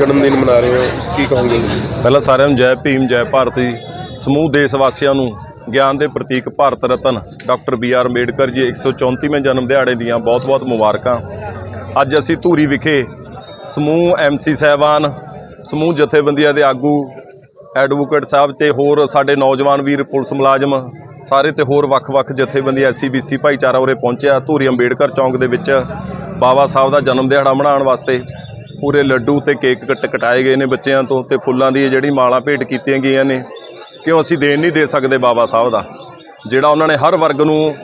ਜਨਮ ਦਿਨ ਮਨਾ ਰਹੇ ਹੋ? ਕੀ ਕਹੋਗੇ? ਪਹਿਲਾਂ ਸਾਰਿਆਂ ਨੂੰ ਜੈ ਭੀਮ, ਜੈ ਭਾਰਤ ਜੀ। ਸਮੂਹ ਦੇਸ਼ ਵਾਸੀਆਂ ਨੂੰ ਗਿਆਨ ਦੇ ਪ੍ਰਤੀਕ Bharat Ratan. Doctor B R Ambedkar ji 134ਵੇਂ ਜਨਮ ਦਿਹਾੜੇ ਦੀਆਂ ਬਹੁਤ-ਬਹੁਤ ਮੁਬਾਰਕਾਂ। ਅੱਜ ਅਸੀਂ ਧੂਰੀ ਵਿਖੇ ਸਮੂਹ ਐਮਸੀ ਸਹਿਬਾਨ, ਸਮੂਹ ਜਥੇਬੰਦੀਆਂ ਦੇ ਆਗੂ, ਐਡਵੋਕੇਟ ਸਾਹਿਬ ਤੇ ਹੋਰ ਸਾਡੇ ਨੌਜਵਾਨ ਵੀਰ, ਪੁਲਿਸ ਮੁਲਾਜ਼ਮ, ਸਾਰੇ ਤੇ ਹੋਰ ਵੱਖ-ਵੱਖ ਜਥੇਬੰਦੀ ਐਸਸੀਬੀਸੀ ਭਾਈਚਾਰਾ ਉਰੇ ਪਹੁੰਚਿਆ। ਧੂਰੀ ਅੰਬੇਡਕਰ ਚੌਂਕ ਦੇ ਵਿੱਚ ਬਾਬਾ ਸਾਹਿਬ ਦਾ ਜਨਮ ਦਿਹਾੜਾ ਮਨਾਉਣ ਵਾਸਤੇ ਪੂਰੇ ਲੱਡੂ ਤੇ ਕੇਕ ਕੱਟ ਕਟਾਏ ਗਏ ਨੇ ਬੱਚਿਆਂ ਤੋਂ ਤੇ ਫੁੱਲਾਂ ਦੀ ਜਿਹੜੀ ਮਾਲਾ ਭੇਟ ਕੀਤੀਆਂ ਗਈਆਂ ਨੇ, ਕਿਉਂ ਅਸੀਂ ਦੇਣ ਨਹੀਂ ਦੇ ਸਕਦੇ ਬਾਬਾ ਸਾਹਿਬ ਦਾ? ਜਿਹੜਾ ਉਹਨਾਂ ਨੇ ਹਰ ਵਰਗ ਨੂੰ,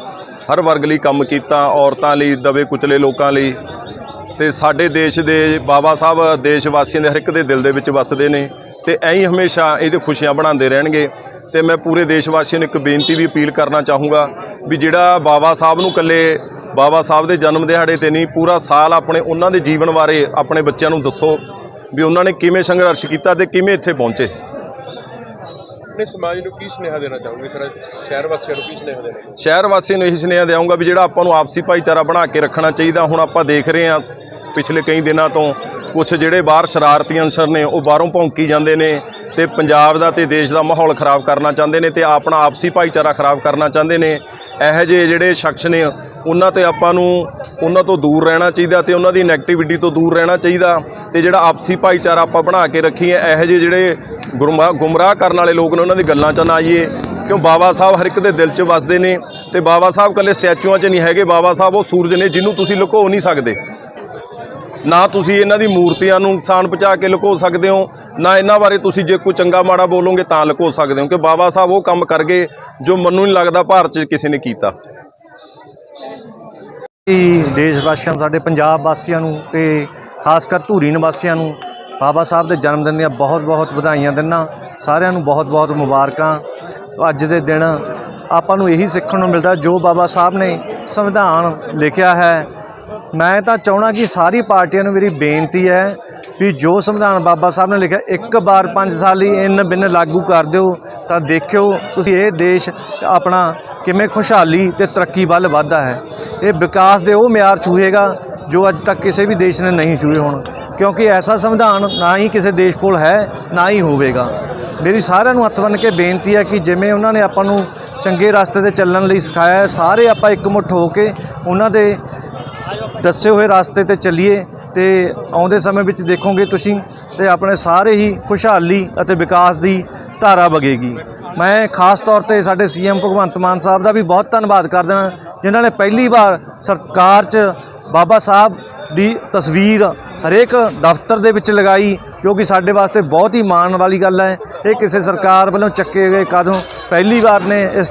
ਹਰ ਵਰਗ ਲਈ ਕੰਮ ਕੀਤਾ, ਔਰਤਾਂ ਲਈ, ਦਵੇ ਕੁਚਲੇ ਲੋਕਾਂ ਲਈ, ਤੇ ਸਾਡੇ ਦੇਸ਼ ਦੇ ਬਾਬਾ ਸਾਹਿਬ ਦੇਸ਼ ਵਾਸੀਆਂ ਦੇ ਹਰ ਇੱਕ ਦੇ ਦਿਲ ਦੇ ਵਿੱਚ ਵੱਸਦੇ ਨੇ, ਤੇ ਐਂ ਹੀ ਹਮੇਸ਼ਾ ਇਹਦੇ ਖੁਸ਼ੀਆਂ ਬਣਾਉਂਦੇ ਰਹਿਣਗੇ। ਤੇ ਮੈਂ ਪੂਰੇ ਦੇਸ਼ ਵਾਸੀਆਂ ਨੂੰ ਇੱਕ ਬੇਨਤੀ ਵੀ ਅਪੀਲ ਕਰਨਾ ਚਾਹੂੰਗਾ ਵੀ ਜਿਹੜਾ ਬਾਬਾ ਸਾਹਿਬ ਨੂੰ ਇਕੱਲੇ ਬਾਬਾ ਸਾਹਿਬ ਦੇ ਜਨਮ ਦਿਹਾੜੇ ਤੇ ਨਹੀਂ ਪੂਰਾ ਸਾਲ ਆਪਣੇ ਉਹਨਾਂ ਦੇ ਜੀਵਨ ਬਾਰੇ ਆਪਣੇ ਬੱਚਿਆਂ ਨੂੰ ਦੱਸੋ ਵੀ ਉਹਨਾਂ ਨੇ ਕਿਵੇਂ ਸੰਘਰਸ਼ ਕੀਤਾ ਤੇ ਕਿਵੇਂ ਇੱਥੇ ਪਹੁੰਚੇ। ਆਪਣੇ ਸਮਾਜ ਨੂੰ ਕੀ ਸੁਨੇਹਾ ਦੇਣਾ ਚਾਹੋਗੇ? ਸਰ ਸ਼ਹਿਰ ਵਾਸੀਆਂ ਨੂੰ ਕੀ ਸੁਨੇਹਾ ਦੇਣਾ ਸ਼ਹਿਰ ਵਾਸੀਆਂ ਨੂੰ ਇਹੀ ਸੁਨੇਹਾ ਦੇਵਾਂਗਾ ਵੀ ਜਿਹੜਾ ਆਪਾਂ ਨੂੰ ਆਪਸੀ ਭਾਈਚਾਰਾ ਬਣਾ ਕੇ ਰੱਖਣਾ ਚਾਹੀਦਾ ਹੁਣ ਆਪਾਂ ਦੇਖ ਰਹੇ ਹਾਂ ਪਿਛਲੇ ਕਈ ਦਿਨਾਂ ਤੋਂ ਕੁਝ ਜਿਹੜੇ ਬਾਹਰ ਸ਼ਰਾਰਤੀ ਅਨਸਰ ਨੇ ਉਹ ਬਾਹਰੋਂ ਭੌਂਕੀ ਜਾਂਦੇ ਨੇ ਤੇ ਪੰਜਾਬ ਦਾ ਤੇ ਦੇਸ਼ ਦਾ ਮਾਹੌਲ ਖਰਾਬ ਕਰਨਾ ਚਾਹੁੰਦੇ ਨੇ ਤੇ ਆਪਣਾ ਆਪਸੀ ਭਾਈਚਾਰਾ ਖਰਾਬ ਕਰਨਾ ਚਾਹੁੰਦੇ ਨੇ। ਇਹੋ ਜਿਹੇ ਜਿਹੜੇ ਸ਼ਖਸ ਨੇ, ਉਹਨਾਂ ਤੇ ਆਪਾਂ ਨੂੰ ਉਹਨਾਂ ਤੋਂ ਦੂਰ ਰਹਿਣਾ ਚਾਹੀਦਾ ਤੇ ਉਹਨਾਂ ਦੀ ਨੈਗੇਟਿਵਿਟੀ ਤੋਂ ਦੂਰ ਰਹਿਣਾ ਚਾਹੀਦਾ ਤੇ ਜਿਹੜਾ ਆਪਸੀ ਭਾਈਚਾਰਾ ਆਪਾਂ ਬਣਾ ਕੇ ਰੱਖੀਏ, ਇਹੋ ਜਿਹੇ ਜਿਹੜੇ ਗੁਰਮਾ, ਗੁੰਮਰਾਹ ਕਰਨ ਵਾਲੇ ਲੋਕ ਨੇ, ਉਹਨਾਂ ਦੀ ਗੱਲਾਂ 'ਚ ਨਾ ਆਈਏ। ਕਿਉਂ? ਬਾਬਾ ਸਾਹਿਬ ਹਰ ਇੱਕ ਦੇ ਦਿਲ 'ਚ ਵਸਦੇ ਨੇ ਤੇ ਬਾਬਾ ਸਾਹਿਬ ਕੱਲੇ ਸਟੈਚੂਆਂ 'ਚ ਨਹੀਂ ਹੈਗੇ ਬਾਬਾ ਸਾਹਿਬ ਉਹ ਸੂਰਜ ਨੇ ਜਿਹਨੂੰ ਤੁਸੀਂ ਲੁਕੋ ਨਹੀਂ ਸਕਦੇ। ਨਾ ਤੁਸੀਂ ਇਹਨਾਂ ਦੀ ਮੂਰਤੀਆਂ ਨੂੰ ਨੁਕਸਾਨ ਪਹੁੰਚਾ ਕੇ ਲੁਕੋ ਸਕਦੇ ਹੋ, ਨਾ ਇਹਨਾਂ ਬਾਰੇ ਤੁਸੀਂ ਜੇ ਕੋਈ ਚੰਗਾ ਮਾੜਾ ਬੋਲੋਗੇ ਤਾਂ ਲੁਕੋ ਸਕਦੇ ਹੋ, ਕਿ ਬਾਬਾ ਸਾਹਿਬ ਉਹ ਕੰਮ ਕਰ ਗਏ ਜੋ ਮੈਨੂੰ ਨਹੀਂ ਲੱਗਦਾ ਭਾਰਤ 'ਚ ਕਿਸੇ ਨੇ ਕੀਤਾ। ਦੇਸ਼ ਵਾਸੀਆਂ ਨੂੰ, ਸਾਡੇ ਪੰਜਾਬ ਵਾਸੀਆਂ ਨੂੰ ਤੇ ਖਾਸ ਕਰ ਧੂਰੀ ਨਿਵਾਸੀਆਂ ਨੂੰ ਬਾਬਾ ਸਾਹਿਬ ਦੇ ਜਨਮ ਦਿਨ ਦੀਆਂ ਬਹੁਤ-ਬਹੁਤ ਵਧਾਈਆਂ ਦਿੰਨਾ ਸਾਰਿਆਂ ਨੂੰ ਬਹੁਤ-ਬਹੁਤ ਮੁਬਾਰਕਾਂ। ਅੱਜ ਦੇ ਦਿਨ ਆਪਾਂ ਨੂੰ ਇਹੀ ਸਿੱਖਣ ਨੂੰ ਮਿਲਦਾ, ਜੋ ਬਾਬਾ ਸਾਹਿਬ ਨੇ ਸੰਵਿਧਾਨ ਲਿਖਿਆ ਹੈ ਮੈਂ ਤਾਂ ਚਾਹਣਾ ਕਿ ਸਾਰੀ ਪਾਰਟੀਆਂ ਨੂੰ ਮੇਰੀ ਬੇਨਤੀ ਹੈ ਵੀ ਜੋ ਸੰਵਿਧਾਨ ਬਾਬਾ ਸਾਹਿਬ ਨੇ ਲਿਖਿਆ, ਇੱਕ ਵਾਰ ਪੰਜ ਸਾਲੀ ਇਨ ਬਿਨ ਲਾਗੂ ਕਰ ਦਿਓ, ਤਾਂ ਦੇਖਿਓ ਤੁਸੀਂ ਇਹ ਦੇਸ਼ ਆਪਣਾ ਕਿਵੇਂ ਖੁਸ਼ਹਾਲੀ ਤੇ ਤਰੱਕੀ ਵੱਲ ਵਧਦਾ ਹੈ। ਇਹ ਵਿਕਾਸ ਦੇ ਉਹ ਮਿਆਰ ਛੂਹੇਗਾ ਜੋ ਅੱਜ ਤੱਕ ਕਿਸੇ ਵੀ ਦੇਸ਼ ਨੇ ਨਹੀਂ ਛੂਹੇ ਹੋਣ, ਕਿਉਂਕਿ ਐਸਾ ਸੰਵਿਧਾਨ ਨਾ ਹੀ ਕਿਸੇ ਦੇਸ਼ ਕੋਲ ਹੈ, ਨਾ ਹੀ ਹੋਵੇਗਾ। ਮੇਰੀ ਸਾਰਿਆਂ ਨੂੰ ਹੱਥ ਬੰਨ੍ਹ ਕੇ ਬੇਨਤੀ ਹੈ ਕਿ ਜਿਵੇਂ ਉਹਨਾਂ ਨੇ ਆਪਾਂ ਨੂੰ ਚੰਗੇ ਰਸਤੇ ਤੇ ਚੱਲਣ ਲਈ ਸਿਖਾਇਆ, ਸਾਰੇ ਆਪਾਂ ਇਕਮੁੱਠ ਹੋ ਕੇ ਉਹਨਾਂ ਦੇ ਦੱਸੇ ਹੋਏ ਰਸਤੇ ਤੇ ਚੱਲੀਏ ਤੇ ਆਉਂਦੇ ਸਮੇਂ ਵਿੱਚ ਦੇਖੋਗੇ ਤੁਸੀਂ ਤੇ ਆਪਣੇ ਸਾਰੇ ਹੀ ਖੁਸ਼ਹਾਲੀ ਅਤੇ ਵਿਕਾਸ ਦੀ ਧਾਰਾ ਵਗੇਗੀ। ਮੈਂ ਖਾਸ ਤੌਰ ਤੇ ਸਾਡੇ ਸੀਐਮ ਭਗਵੰਤ ਮਾਨ ਸਾਹਿਬ ਦਾ ਵੀ ਬਹੁਤ ਧੰਨਵਾਦ ਕਰਦਾ ਜਿਨ੍ਹਾਂ ਨੇ ਪਹਿਲੀ ਵਾਰ ਸਰਕਾਰ 'ਚ ਬਾਬਾ ਸਾਹਿਬ ਦੀ ਤਸਵੀਰ ਹਰੇਕ ਦਫ਼ਤਰ ਦੇ ਵਿੱਚ ਲਗਾਈ, ਜੋ ਕਿ ਸਾਡੇ ਵਾਸਤੇ ਬਹੁਤ ਹੀ ਮਾਣ ਵਾਲੀ ਗੱਲ ਹੈ। ਇਹ ਕਿਸੇ ਸਰਕਾਰ ਵੱਲੋਂ ਚੱਕੇ ਗਏ ਕਦਮ ਪਹਿਲੀ ਵਾਰ ਨੇ ਇਸ